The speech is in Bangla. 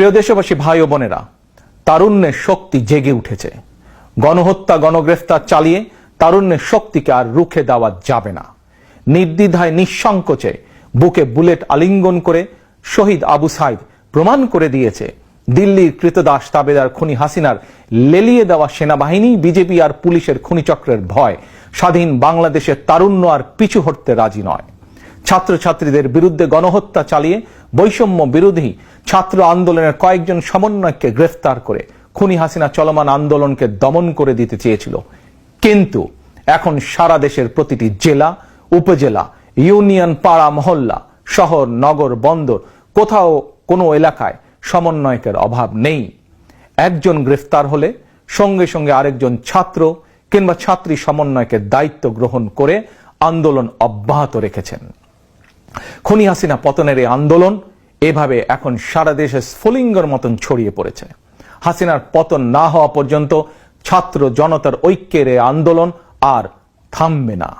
প্রিয় দেশবাসী, ভাই ও বোনেরা, তারুণ্যের শক্তি জেগে উঠেছে। গণহত্যা, গণগ্রেফতার চালিয়ে তারুণ্যের শক্তিকে আর রুখে দেওয়া যাবে না। নির্দ্বিধায়, নিঃসংকোচে বুকে বুলেট আলিঙ্গন করে শহীদ আবু সাইদ প্রমাণ করে দিয়েছে, দিল্লির কৃতদাস তাবেদার খুনি হাসিনার লেলিয়ে দেওয়া সেনাবাহিনী, বিজেপি আর পুলিশের খুনিচক্রের ভয়। স্বাধীন বাংলাদেশের তারুণ্য আর পিছু হটতে রাজি নয়। ছাত্রছাত্রীদের বিরুদ্ধে গণহত্যা চালিয়ে বৈষম্য বিরোধী ছাত্র আন্দোলনের কয়েকজন সমন্বয়ককে গ্রেফতার করে খুনি হাসিনা চলমান আন্দোলনকে দমন করে দিতে চেয়েছিল। কিন্তু এখন সারা দেশের প্রতিটি জেলা, উপজেলা, ইউনিয়ন, পাড়া, মহল্লা, শহর, নগর, বন্দর, কোথাও কোনো এলাকায় সমন্বয়কের অভাব নেই। একজন গ্রেফতার হলে সঙ্গে সঙ্গে আরেকজন ছাত্র কিংবা ছাত্রী সমন্বয়কের দায়িত্ব গ্রহণ করে আন্দোলন অব্যাহত রেখেছেন। খুনি হাসিনা পতনের এই আন্দোলন এভাবে এখন সারা দেশে স্ফুলিঙ্গর মতন ছড়িয়ে পড়েছে। হাসিনার পতন না হওয়া পর্যন্ত ছাত্র জনতার ঐক্যের আন্দোলন আর থামবে না।